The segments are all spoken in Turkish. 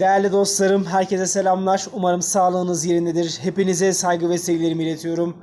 Değerli dostlarım, herkese selamlar. Umarım sağlığınız yerindedir. Hepinize saygı ve sevgilerimi iletiyorum.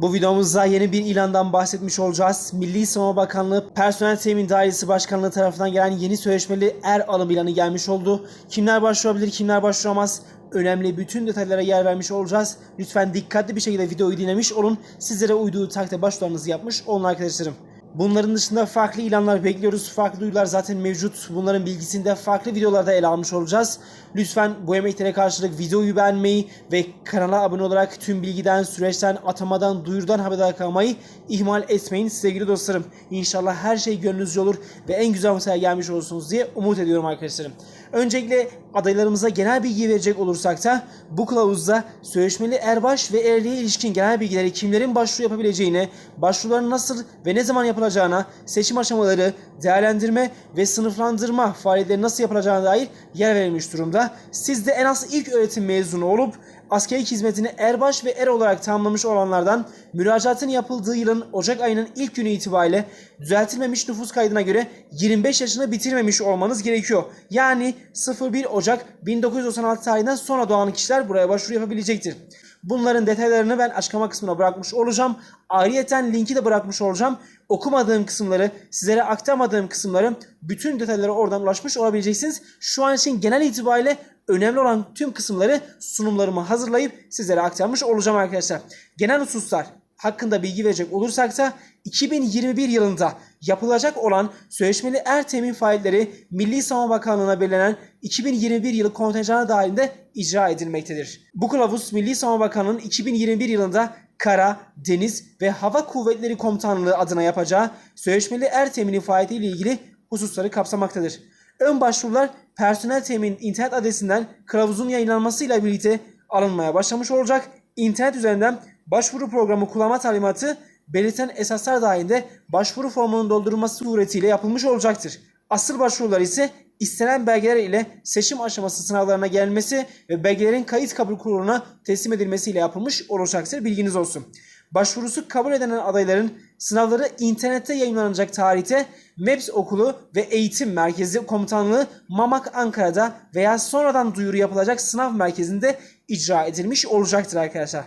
Bu videomuzda yeni bir ilandan bahsetmiş olacağız. Milli Savunma Bakanlığı Personel Temin Dairesi Başkanlığı tarafından gelen yeni sözleşmeli er alım ilanı gelmiş oldu. Kimler başvurabilir, kimler başvuramaz? Önemli bütün detaylara yer vermiş olacağız. Lütfen dikkatli bir şekilde videoyu dinlemiş olun. Sizlere uyduğu takdirde başvurularınızı yapmış olun arkadaşlarım. Bunların dışında farklı ilanlar bekliyoruz. Farklı duyurular zaten mevcut. Bunların bilgisini de farklı videolarda ele almış olacağız. Lütfen bu emeklere karşılık videoyu beğenmeyi ve kanala abone olarak tüm bilgiden, süreçten, atamadan, duyurudan haberdar kalmayı ihmal etmeyin sevgili dostlarım. İnşallah her şey gönlünüzce olur ve en güzel masaya gelmiş olursunuz diye umut ediyorum arkadaşlarım. Öncelikle adaylarımıza genel bilgi verecek olursak da bu kılavuzda sözleşmeli erbaş ve erliğe ilişkin genel bilgileri kimlerin başvuru yapabileceğine, başvuruların nasıl ve ne zaman yapılacağına, seçim aşamaları, değerlendirme ve sınıflandırma faaliyetleri nasıl yapılacağına dair yer verilmiş durumda. Siz de en az ilk öğretim mezunu olup askeri hizmetini erbaş ve er olarak tamamlamış olanlardan müracaatın yapıldığı yılın Ocak ayının ilk günü itibariyle düzeltilmemiş nüfus kaydına göre 25 yaşını bitirmemiş olmanız gerekiyor. Yani 01 Ocak 1996 tarihinden sonra doğan kişiler buraya başvuru yapabilecektir. Bunların detaylarını ben açıklama kısmına bırakmış olacağım. Ayrıyeten linki de bırakmış olacağım. Okumadığım kısımları, sizlere aktarmadığım kısımları bütün detaylara oradan ulaşmış olabileceksiniz. Şu an için genel itibariyle önemli olan tüm kısımları sunumlarımı hazırlayıp sizlere aktarmış olacağım arkadaşlar. Genel hususlar hakkında bilgi verecek olursak da 2021 yılında yapılacak olan sözleşmeli er temin faaliyetleri Milli Savunma Bakanlığı'na belirlenen 2021 yılı kontenjanı dahilinde icra edilmektedir. Bu kılavuz Milli Savunma Bakanlığı'nın 2021 yılında Kara, Deniz ve Hava Kuvvetleri Komutanlığı adına yapacağı sözleşmeli er temini faaliyeti ile ilgili hususları kapsamaktadır. Ön başvurular personel temin internet adresinden kılavuzun yayınlanmasıyla birlikte alınmaya başlamış olacak. İnternet üzerinden başvuru programı kullanma talimatı belirten esaslar dahilinde başvuru formunun doldurulması suretiyle yapılmış olacaktır. Asıl başvurular ise istenen belgeler ile seçim aşaması sınavlarına gelmesi ve belgelerin kayıt kabul kuruluna teslim edilmesiyle yapılmış olacaktır. Bilginiz olsun. Başvurusu kabul edilen adayların sınavları internette yayınlanacak tarihte MEPS Okulu ve Eğitim Merkezi Komutanlığı Mamak Ankara'da veya sonradan duyuru yapılacak sınav merkezinde icra edilmiş olacaktır arkadaşlar.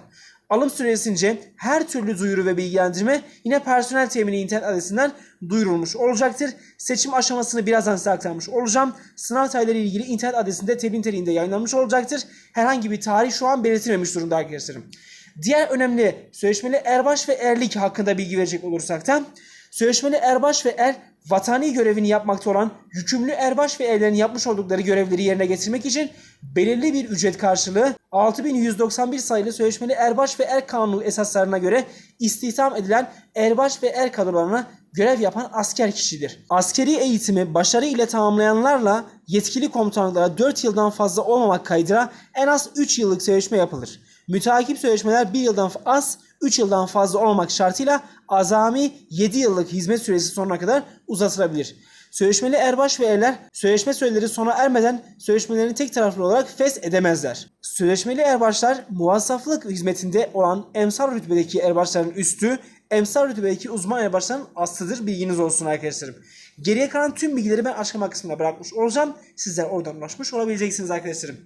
Alım süresince her türlü duyuru ve bilgilendirme yine personel temini internet adresinden duyurulmuş olacaktır. Seçim aşamasını birazdan size aktarmış olacağım. Sınav tarihleri ilgili internet adresinde tebliğ niteliğinde yayınlanmış olacaktır. Herhangi bir tarih şu an belirtilmemiş durumda arkadaşlarım. Diğer önemli sözleşmeli erbaş ve erlik hakkında bilgi verecek olursak da sözleşmeli erbaş ve er vatani görevini yapmakta olan yükümlü erbaş ve erlerin yapmış oldukları görevleri yerine getirmek için belirli bir ücret karşılığı 6191 sayılı sözleşmeli erbaş ve er kanunu esaslarına göre istihdam edilen erbaş ve er kadrolarına görev yapan asker kişidir. Askeri eğitimi başarı ile tamamlayanlarla yetkili komutanlıklara 4 yıldan fazla olmamak kaydıyla en az 3 yıllık sözleşme yapılır. Müteakip sözleşmeler 1 yıldan az, 3 yıldan fazla olmak şartıyla azami 7 yıllık hizmet süresi sonuna kadar uzatılabilir. Sözleşmeli erbaş ve erler sözleşme süreleri sona ermeden sözleşmelerini tek taraflı olarak fes edemezler. Sözleşmeli erbaşlar muvassaflık hizmetinde olan emsal rütbedeki erbaşların üstü, emsal rütbedeki uzman erbaşların aslıdır bilginiz olsun arkadaşlarım. Geriye kalan tüm bilgileri ben açıklama kısmına bırakmış olacağım. Sizler oradan ulaşmış olabileceksiniz arkadaşlarım.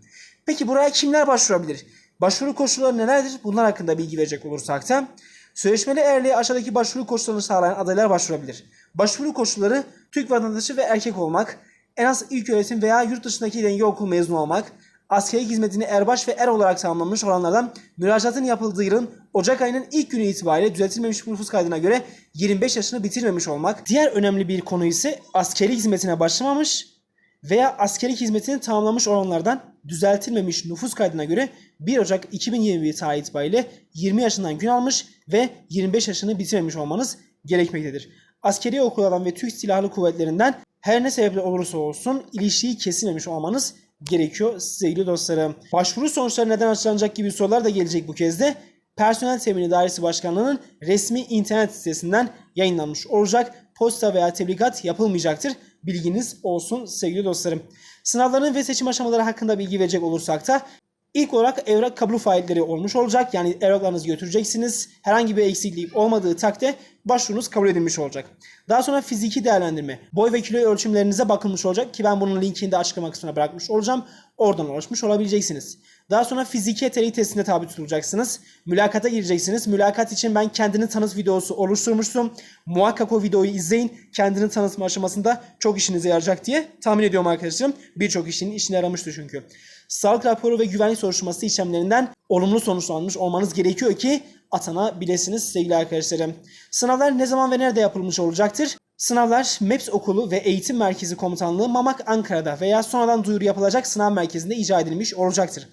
Peki buraya kimler başvurabilir? Başvuru koşulları nelerdir? Bunlar hakkında bilgi verecek olursak da sözleşmeli erliğe aşağıdaki başvuru koşullarını sağlayan adaylar başvurabilir. Başvuru koşulları Türk vatandaşı ve erkek olmak, en az ilk öğretim veya yurt dışındaki denge okul mezunu olmak, askeri hizmetini erbaş ve er olarak tamamlamış olanlardan müracaatın yapıldığı yılın Ocak ayının ilk günü itibariyle düzeltilmemiş nüfus kaydına göre 25 yaşını bitirmemiş olmak. Diğer önemli bir konu ise askeri hizmetine başlamamış veya askeri hizmetini tamamlamış olanlardan düzeltilmemiş nüfus kaydına göre 1 Ocak 2021 tarih itibariyle 20 yaşından gün almış ve 25 yaşını bitirmemiş olmanız gerekmektedir. Askeri okullardan ve Türk Silahlı Kuvvetlerinden her ne sebeple olursa olsun ilişkiyi kesilmemiş olmanız gerekiyor sevgili dostlarım. Başvuru sonuçları neden açıklanacak gibi sorular da gelecek bu kez de. Personel Temini Dairesi Başkanlığı'nın resmi internet sitesinden yayınlanmış olacak. Posta veya tebligat yapılmayacaktır. Bilginiz olsun sevgili dostlarım. Sınavların ve seçim aşamaları hakkında bilgi verecek olursak da İlk olarak evrak kablo failleri olmuş olacak. Yani evraklarınızı götüreceksiniz. Herhangi bir eksikliği olmadığı takdirde başvurunuz kabul edilmiş olacak. Daha sonra fiziki değerlendirme. Boy ve kilo ölçümlerinize bakılmış olacak ki ben bunun linkini de açıklama kısmına bırakmış olacağım. Oradan ulaşmış olabileceksiniz. Daha sonra fiziki yeteneği testine tabi tutulacaksınız. Mülakata gireceksiniz. Mülakat için ben kendini tanıt videosu oluşturmuştum. Muhakkak o videoyu izleyin. Kendini tanıtma aşamasında çok işinize yarayacak diye tahmin ediyorum arkadaşlarım. Birçok kişinin işine yaramıştı çünkü. Sağlık raporu ve güvenlik soruşturması işlemlerinden olumlu sonuçlanmış olmanız gerekiyor ki atanabilirsiniz sevgili arkadaşlarım. Sınavlar ne zaman ve nerede yapılmış olacaktır? Sınavlar MEPS Okulu ve Eğitim Merkezi Komutanlığı Mamak Ankara'da veya sonradan duyuru yapılacak sınav merkezinde icra edilmiş olacaktır.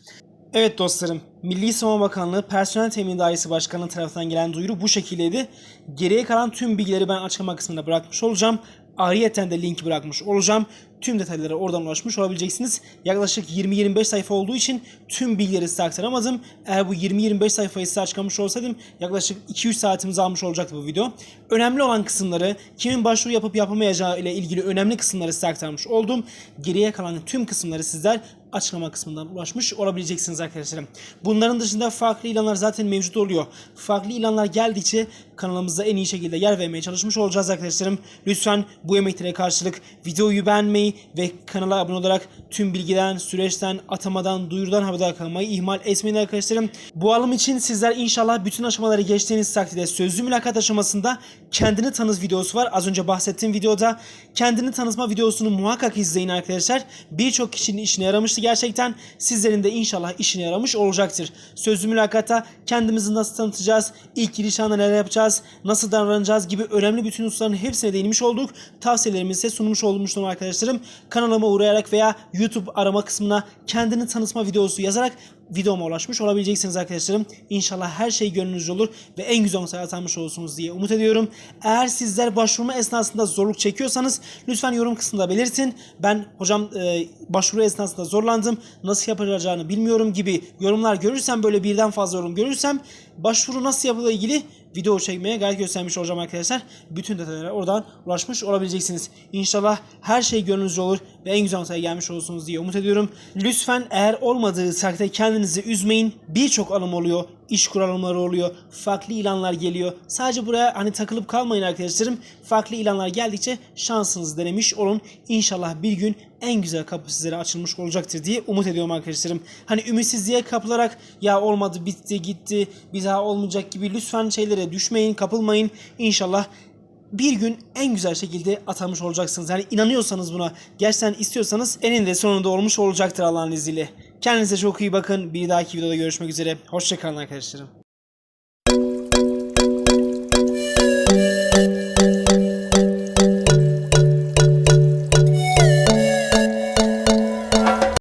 Evet dostlarım, Milli Savunma Bakanlığı Personel Temin Dairesi Başkanlığı tarafından gelen duyuru bu şekildeydi. Geriye kalan tüm bilgileri ben açıklama kısmında bırakmış olacağım. Ayrıyeten de link bırakmış olacağım. Tüm detaylara oradan ulaşmış olabileceksiniz. Yaklaşık 20-25 sayfa olduğu için tüm bilgileri size aktaramadım. Eğer bu 20-25 sayfayı size açıklamış olsaydım yaklaşık 2-3 saatimizi almış olacaktı bu video. Önemli olan kısımları, kimin başvuru yapıp yapamayacağı ile ilgili önemli kısımları size aktarmış oldum. Geriye kalan tüm kısımları sizler açıklama kısmından ulaşmış olabileceksiniz arkadaşlarım. Bunların dışında farklı ilanlar zaten mevcut oluyor. Farklı ilanlar geldikçe kanalımızda en iyi şekilde yer vermeye çalışmış olacağız arkadaşlarım. Lütfen bu emeklere karşılık videoyu beğenmeyi ve kanala abone olarak tüm bilgiden, süreçten, atamadan, duyurudan haberdar kalmayı ihmal etmeyin arkadaşlarım. Bu alım için sizler inşallah bütün aşamaları geçtiğiniz takdirde sözlü mülakat aşamasında kendini tanız videosu var. Az önce bahsettiğim videoda kendini tanıtma videosunu muhakkak izleyin arkadaşlar. Birçok kişinin işine yaramıştı gerçekten. Sizlerin de inşallah işine yaramış olacaktır. Sözlü mülakata kendimizi nasıl tanıtacağız, ilk giriş anında neler yapacağız, nasıl davranacağız gibi önemli bütün hususların hepsine değinmiş olduk. Tavsiyelerimizi size sunmuş olmuştum arkadaşlarım. Kanalıma uğrayarak veya YouTube arama kısmına kendini tanıtma videosu yazarak videoma ulaşmış olabileceksiniz arkadaşlarım. İnşallah her şey gönlünüzce olur ve en güzel sonuçlar atanmış olursunuz diye umut ediyorum. Eğer sizler başvurma esnasında zorluk çekiyorsanız lütfen yorum kısmında belirtin. Ben hocam e, başvuru esnasında zorlandım, nasıl yapılacağını bilmiyorum gibi yorumlar görürsem böyle birden fazla yorum görürsem başvuru nasıl yapılır ilgili video çekmeye gayret göstermiş olacağım arkadaşlar. Bütün detaylara oradan ulaşmış olabileceksiniz. İnşallah her şey gönlünüzce olur ve en güzel noktaya gelmiş olursunuz diye umut ediyorum. Lütfen eğer olmadığı takdirde kendinizi üzmeyin. Birçok alım oluyor. iş kuralımları oluyor. Farklı ilanlar geliyor. Sadece buraya hani takılıp kalmayın arkadaşlarım. Farklı ilanlar geldikçe şansınızı denemiş olun. İnşallah bir gün en güzel kapı sizlere açılmış olacaktır diye umut ediyorum arkadaşlarım. Hani ümitsizliğe kapılarak ya olmadı bitti gitti bir daha olmayacak gibi lütfen şeylere düşmeyin kapılmayın. İnşallah bir gün en güzel şekilde atanmış olacaksınız. Yani inanıyorsanız buna, gerçekten istiyorsanız eninde sonunda olmuş olacaktır Allah'ın izniyle. Kendinize çok iyi bakın. Bir dahaki videoda görüşmek üzere. Hoşçakalın arkadaşlarım.